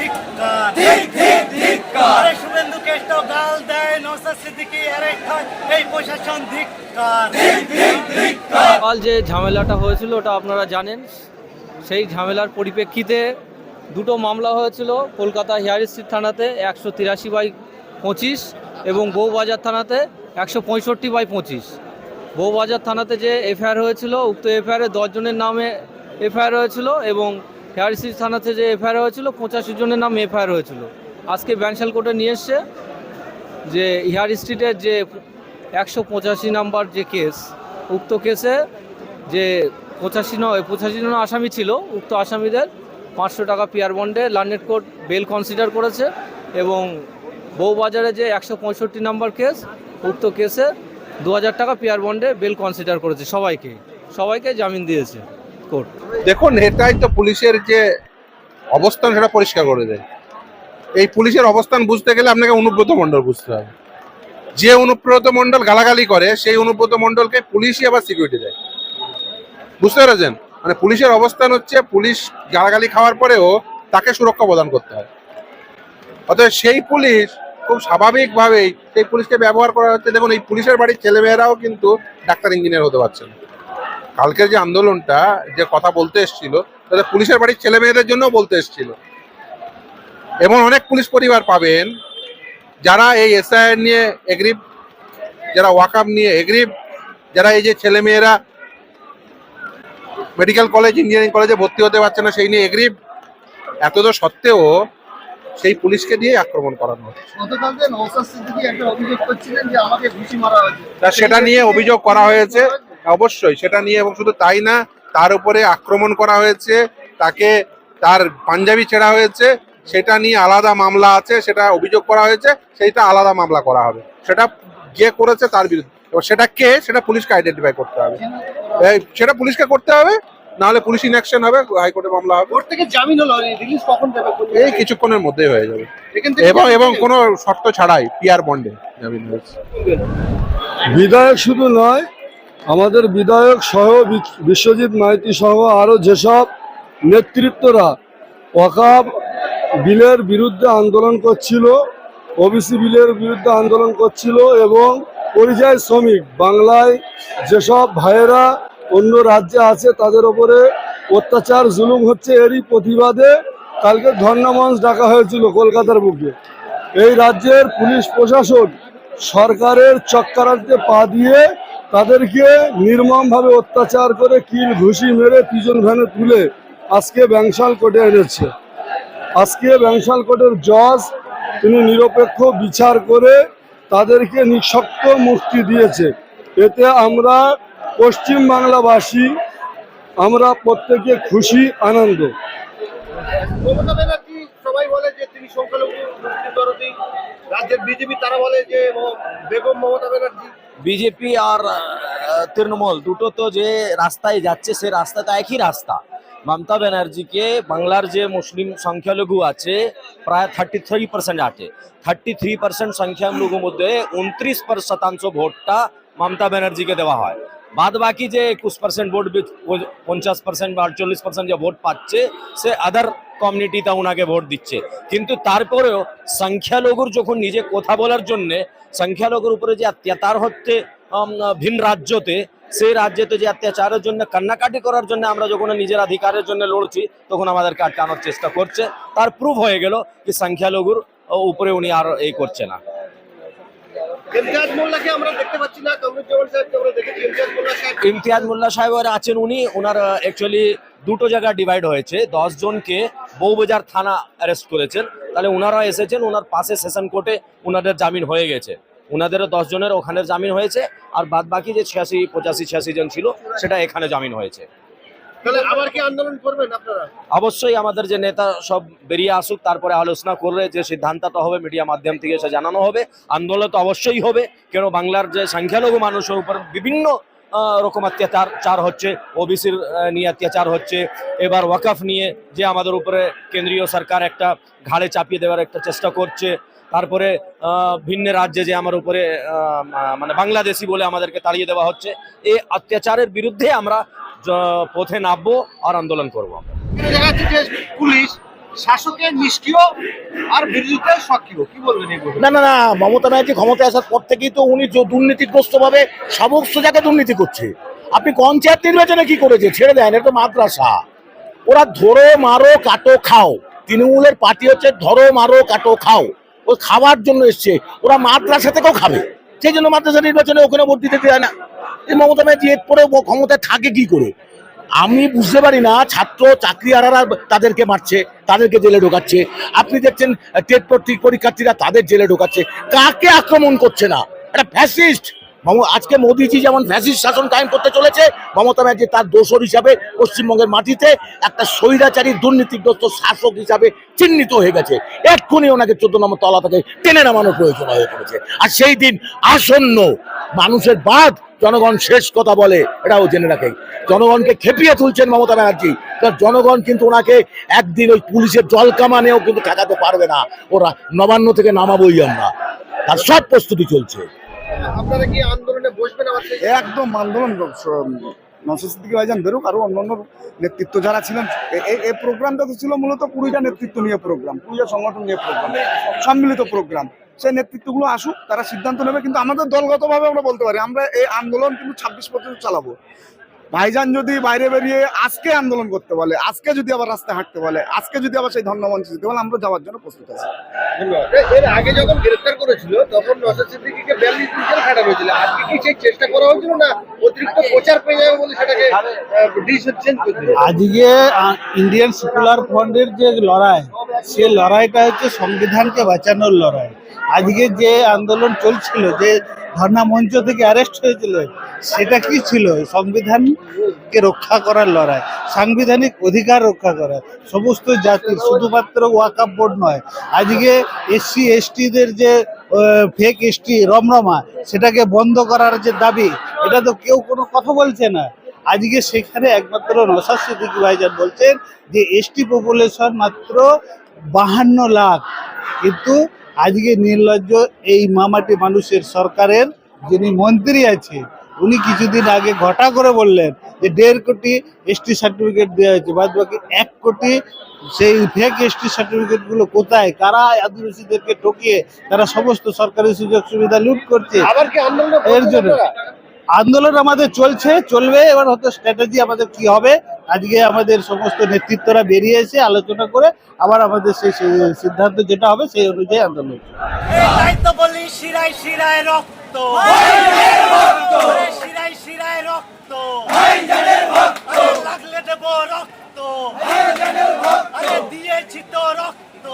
ধিক্কার। আরে শুভেন্দু কেষ্ট গাল দেয় নৌসাদ সিদ্দিকি অ্যারেস্ট হয় এই প্রশাসন ধিক্কার। কাল যে ঝামেলাটা হয়েছিল ওটা আপনারা জানেন। সেই ঝামেলার পরিপ্রেক্ষিতে দুটো মামলা হয়েছিল কলকাতা হেয়ার স্ট্রিট থানাতে একশো তিরাশি বাই পঁচিশ এবং বউবাজার থানাতে একশো পঁয়ষট্টি বাই পঁচিশ। বউবাজার থানাতে যে এফআইআর হয়েছিল উক্ত এফআইআরে দশজনের নামে এফআইআর হয়েছিল এবং হেয়ার স্ট্রিট থানাতে যে এফআইআর হয়েছিল, পঁচাশি জনের নাম এফআইআর হয়েছিল। আজকে ব্যাংশাল কোর্টে নিয়ে এসছে যে হেয়ার স্ট্রিটের যে একশো পঁচাশি নাম্বার যে কেস, উক্ত কেসে যে পঁচাশি নয় পঁচাশি জন আসামি ছিল, উক্ত আসামিদের পাঁচশো টাকা পিয়ার বন্ডে লার্নেট কোর্ট বেল কনসিডার করেছে এবং বউবাজারে যে একশো পঁয়ষট্টি নাম্বার কেস, উক্ত কেসে দু হাজার টাকা পিয়ার বন্ডে বেল কনসিডার করেছে সবাইকে। সবাইকে জামিন দিয়েছে। কোর্ট। দেখুন, এটাই তো পুলিশের যে অবস্থান, সেটা পরিষ্কার করে দেয়। এই পুলিশের অবস্থান বুঝতে গেলে আপনাকে অনুব্রত মণ্ডল বুঝতে হবে। যে অনুব্রত মণ্ডল গালাগালি করে, সেই অনুব্রত মণ্ডলকে পুলিশই আবার সিকিউরিটি দেয়। বুঝতে পেরেছেন? মানে পুলিশের অবস্থান হচ্ছে, পুলিশ গালাগালি খাওয়ার পরেও তাকে সুরক্ষা প্রদান করতে হয়। অতএব সেই পুলিশ খুব স্বাভাবিকভাবেই সেই পুলিশকে ব্যবহার করা হচ্ছে। দেখুন, এই পুলিশের বাড়ির ছেলেমেয়েরাও কিন্তু ডাক্তার ইঞ্জিনিয়ার হতে পারছে না। কালকের যে আন্দোলনটা যে কথা বলতে এসেছিল তাদের পুলিশের বাড়ির ছেলে মেয়েদের জন্য বলতে এসেছিল। এবং অনেক পুলিশ পরিবার পাবেন যারা এই এসআইআর নিয়ে এগ্রিভ যারা ওয়াকআপ নিয়ে এগ্রিভ যারা এই যে ছেলে মেয়েরা মেডিকেল কলেজ ইঞ্জিনিয়ারিং কলেজে ভর্তি হতে পারছে না সেই নিয়ে এগ্রিভ এত তো সত্ত্বেও সেই পুলিশকে দিয়ে আক্রমণ করানো হচ্ছে। সেটা নিয়ে অভিযোগ করা হয়েছে। অবশ্যই সেটা নিয়ে এবং শুধু তাই না তার উপরে আক্রমণ করা হয়েছে তাকে তার পাঞ্জাবি ছেঁড়া হয়েছে সেটা নিয়ে আলাদা মামলা আছে সেটা অভিযোগ করা হয়েছে সেইটা আলাদা মামলা করা হবে। সেটা যে করেছে তার বিরুদ্ধে। এবার সেটা কে সেটা পুলিশকে আইডেন্টিফাই করতে হবে। সেটা পুলিশকে করতে হবে নাহলে পুলিশ ইনঅ্যাকশন হবে হাইকোর্টে মামলা হবে। কোর্ট থেকে জামিন হলো রিলিজ কখন দেবে এই কিছুক্ষণের মধ্যেই হয়ে যাবে। এবং এবং কোনো শর্ত ছাড়াই পিআর বন্ডে জামিন হয়েছে। বিধায়ক শুধু নয় আমাদের বিধায়ক সহ বিশ্বজিৎ মাইতি সহ আরও যেসব নেতৃত্বরা ওয়াকাব বিলের বিরুদ্ধে আন্দোলন করছিল, ওবিসি বিলের বিরুদ্ধে আন্দোলন করছিল এবং পরিযায়ী শ্রমিক, বাংলায় যেসব ভাইয়েরা অন্য রাজ্যে আছে তাদের ওপরে অত্যাচার, জুলুম হচ্ছে এরই প্রতিবাদে কালকে ধর্ণা মঞ্চ ডাকা হয়েছিল কলকাতার বুকে। এই রাজ্যের পুলিশ প্রশাসন সরকারের চক্রান্তে পা দিয়ে তাদেরকে নির্মমভাবে অত্যাচার করে কিল, ঘুষি মেরে পিজন ভ্যানে তুলে আজকে ব্যাংশাল কোর্টে এনেছে। আজকে ব্যাংশাল কোর্টের জজ তিনি নিরপেক্ষ বিচার করে তাদেরকে নিঃশক্ত মুক্তি দিয়েছে। এতে আমরা পশ্চিম বাংলাবাসী আমরা প্রত্যেকে খুশি, আনন্দ। রাজ্যের বিজেপি, তারা বলে যে বেগম মমতা বিজেপি আর তৃণমূল দুটো তো যে রাস্তায় যাচ্ছে, সে রাস্তা তো একই রাস্তা। মমতা ব্যানার্জিকে বাংলার যে মুসলিম সংখ্যালঘু আছে, প্রায় থার্টি থ্রি পার্সেন্ট আছে। থার্টি থ্রি পার্সেন্ট সংখ্যালঘুর মধ্যে উনত্রিশ শতাংশ ভোটটা মমতা ব্যানার্জিকে দেওয়া হয়। বাদ বাকি যে একুশ পার্সেন্ট ভোট, পঞ্চাশ পার্সেন্ট বা আটচল্লিশ পার্সেন্ট যে ভোট পাচ্ছে, সে আদার কমিউনিটিতে ওনাকে ভোট দিচ্ছে। কিন্তু তারপরেও সংখ্যালঘুর যখন নিজে কথা বলার জন্যে সংখ্যালঘুর উপরে যে অত্যাচার হচ্ছে ভিন রাজ্যতে সেই রাজ্যতে যে অত্যাচারের জন্য কান্নাকাটি করার জন্য আমরা যখন নিজের অধিকারের জন্য লড়ছি তখন আমাদেরকে আটকানোর চেষ্টা করছে। তার প্রুফ হয়ে গেল কি সংখ্যালঘুর উপরে উনি আর এই করছে না। ইমতিয়াজ মোল্লাকে আমরা দেখতে পাচ্ছি না কংগ্রেস সাহেবকে আমরা দেখেছি। ইমতিয়াজ মোল্লা সাহেব ইমতিয়াজ মোল্লা সাহেব আছেন উনি ওনার অ্যাকচুয়ালি দুটো জায়গা ডিভাইড হয়েছে। দশ জনকে বউবাজার থানা অ্যারেস্ট করেছেন। তাহলে ওনারা এসেছেন ওনার পাশে সেশন কোর্টে ওনাদের জামিন হয়ে গেছে। ওনাদেরও দশ জনের ওখানে জামিন হয়েছে আর বাদ বাকি যে ছিয়াশি পঁচাশি ছিয়াশি জন ছিল সেটা এখানে জামিন হয়েছে। তাহলে আবার কি আন্দোলন করবেন আপনারা? অবশ্যই আমাদের যে নেতা সব বেরিয়ে আসুক তারপরে আলোচনা করলে যে সিদ্ধান্তটা হবে মিডিয়া মাধ্যম থেকে সে জানানো হবে। আন্দোলন তো অবশ্যই হবে কেন বাংলার যে সংখ্যালঘু মানুষের উপর বিভিন্ন রকম অত্যাচার, চার হচ্ছে ওবিসির নিয়ে অত্যাচার হচ্ছে। এবার ওয়াকফ নিয়ে যে আমাদের উপরে কেন্দ্রীয় সরকার একটা ঘাড়ে চাপিয়ে দেওয়ার একটা চেষ্টা করছে। তারপরে ভিন্ন রাজ্যে যে আমার উপরে মানে বাংলাদেশি বলে আমাদেরকে তাড়িয়ে দেওয়া হচ্ছে, এই অত্যাচারের বিরুদ্ধে আমরা পথে নামবো আর আন্দোলন করব পুলিশ আর না না না, মমতা আসার পর থেকেই তো উনি যে দুর্নীতিগ্রস্ত ভাবে সমস্ত জায়গায় দুর্নীতি করছে। আপনি পঞ্চায়েত নির্বাচনে কি করেছে? ছেড়ে দেন, এটা মাদ্রাসা। ওরা ধরো, মারো, কাটো, খাও। তৃণমূলের পার্টি হচ্ছে ধরো, মারো, কাটো, খাও। ও খাওয়ার জন্য এসছে। ওরা মাদ্রাসা থেকেও খাবে। সেই জন্য মাদ্রাসা নির্বাচনে ওখানে ভোট দিতে দেয় না। মমতা ব্যানার্জি এরপরে ক্ষমতায় থাকে কি করে? আমি বুঝতে পারি না, ছাত্র চাকরি আরারা তাদেরকে মারছে, তাদেরকে জেলে ঢোকাচ্ছে। আপনি দেখছেন টেট পরীক্ষার্থীরা তাদের জেলে ঢোকাচ্ছে। কাকে আক্রমণ করছে না? এটা ফ্যাসিস্ট আজকে মোদিজি যেমন ফ্যাসিস্ট শাসন কায়েম করতে চলেছে, মমতা ব্যানার্জি তার দোষর হিসাবে পশ্চিমবঙ্গের মাটিতে একটা স্বৈরাচারী, দুর্নীতিগ্রস্ত শাসক হিসাবে চিহ্নিত হয়ে গেছে। এক্ষুনি ওনাকে চোদ্দ নম্বর তলা থেকে টেনে নামানোর প্রয়োজন হয়ে পড়েছে। আর সেই দিন আসন্ন মানুষের বাদ জনগণ শেষ কথা বলে এটাও জেনে রাখে। জনগণকে খেপিয়ে তুলছেন মমতা ব্যানার্জি। জনগণ কিন্তু ওনাকে একদিন ওই পুলিশের জল কামানেও কিন্তু ঠেকাতে পারবে না। ওরা নবান্ন থেকে নামাবোই আমরা। তার সব প্রস্তুতি চলছে। আপনারা কি আন্দোলনে বসবেন একদম আন্দোলন ভাইজান বেরোক। আরও অন্যান্য নেতৃত্ব যারা ছিলেন এই এই প্রোগ্রামটা তো ছিল মূলত কুড়িটা নেতৃত্ব নিয়ে প্রোগ্রাম কুড়িটা সংগঠন নিয়ে প্রোগ্রাম সম্মিলিত প্রোগ্রাম। সেই নেতৃত্বগুলো আসুক, তারা সিদ্ধান্ত নেবে, কিন্তু আমাদের দলগতভাবে আমরা বলতে পারি, আমরা এই আন্দোলন কিন্তু ছাব্বিশ পর্যন্ত চালাবো। ভাইজান যদি বাইরে বেরিয়ে আজকে আন্দোলন করতে বলে আজকে যদি আবার রাস্তায় হাঁটতে বলে আজকে যদি আবার সেই ধর্মমঞ্চে যেতে বলে আমরা যাওয়ার জন্য প্রস্তুত আছি। এর আগে যখন গ্রেফতার করেছিল তখন নসাদ সিদ্দিকীকে বিয়াল্লিশ দিন জেল খাটানো হয়েছিল। আজকে কি সেই চেষ্টা করা হয়েছিল না অতিরিক্ত প্রচার পেয়ে যাবে বলে সেটাকে ডিসিশন চেঞ্জ করে দিল? আজকে ইন্ডিয়ান সেকুলার ফ্রন্টের যে লড়াই সে লড়াইটা হচ্ছে সংবিধানকে বাঁচানোর লড়াই। আজকে যে আন্দোলন চলছিল যে ধর্ণা মঞ্চ থেকে অ্যারেস্ট হয়েছিল সেটা কি ছিল? সংবিধানকে রক্ষা করার লড়াই, সাংবিধানিক অধিকার রক্ষা করা, সমস্ত জাতির শুধুমাত্র ওয়াকাপ বোর্ড নয়, আজকে এসসি, এসটিদের যে ফেক এসটি, রমরমা, সেটাকে বন্ধ করার যে দাবি, এটা তো কেউ কোনো কথা বলছে না। আজকে সেখানে একমাত্র নসাদ ভাইজান বলছেন যে, এসটি পপুলেশন মাত্র বাহান্ন লাখ। কিন্তু আজকে নির্লজ্জ এই মামাটি মানুষের সরকারের যিনি মন্ত্রী আছে উনি কিছুদিন আগে ঘটা করে বললেন যে দেড় কোটি এসটি সার্টিফিকেট দেওয়া হয়েছে বাদ বাকি এক কোটি সেই ফেক এসটি সার্টিফিকেটগুলো কোথায়? কারা আদিবাসীদেরকে ঠকিয়ে তারা সমস্ত সরকারি সুযোগ সুবিধা লুট করছে? আবার কি আন্দোলনে এর জন্য। আন্দোলন আমাদের চলছে চলবে এবার হয়তো স্ট্র্যাটেজি আমাদের কি হবে? আজকে আমাদের সমস্ত নেতৃত্বরা বেরিয়ে এসে আলোচনা করে আবার আমাদের সেই সেই সিদ্ধান্ত যেটা হবে সেই অনুযায়ী আন্দোলন এই তাই তো বলি শিরায় শিরায় রক্ত। লাগলে দেব রক্ত। দিয়েছি তো রক্ত।